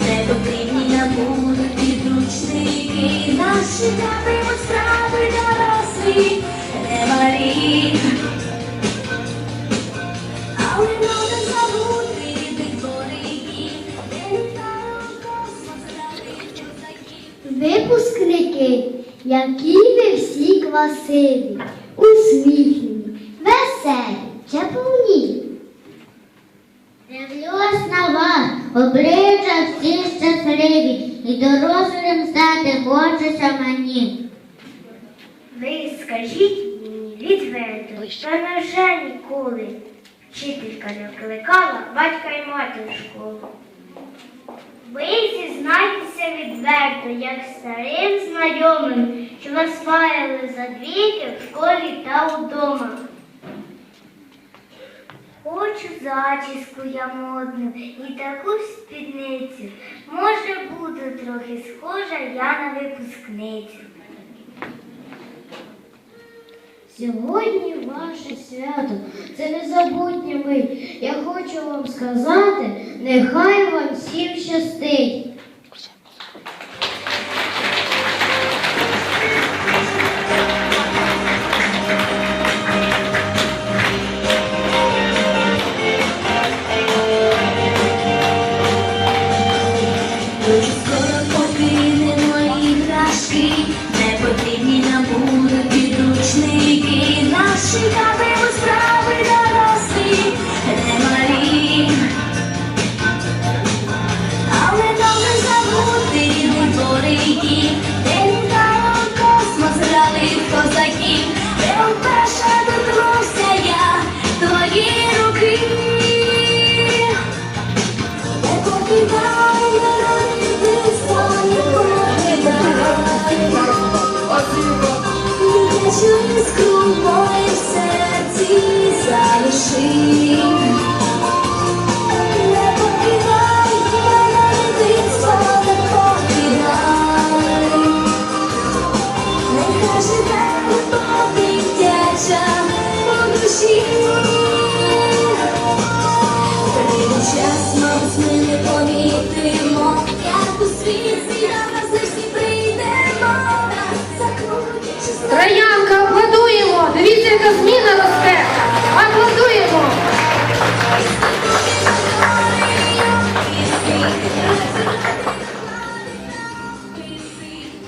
не потрібні набули підручники, Наші чекатимуть справи дорослі, немалі. Але можна забути від боротьбі, Випускники, які ви всі красиві, усміхні, веселі, чаповні. Дивлюсь на вас, обрив всі щасливі, і дорослим стати хочеться мені. Ви скажіть мені відверто, що на жаль ніколи вчителька не вкликала батька і мати в школу. Ви зізнайтеся відверто, як старим знайомим, що вас фаяли за двійки в школі та удома. Хочу зачіску я модну і таку спідницю. Трохи схожа я на випускницю. Сьогодні ваше свято, це незабутня мить. Я хочу вам сказати, нехай вам всім щастить. Дитячу іскру в моїм серці. Не покидай мене, дитинство, не покидай. Нехай живе душі. Прийде час, ми не помітимо, як світ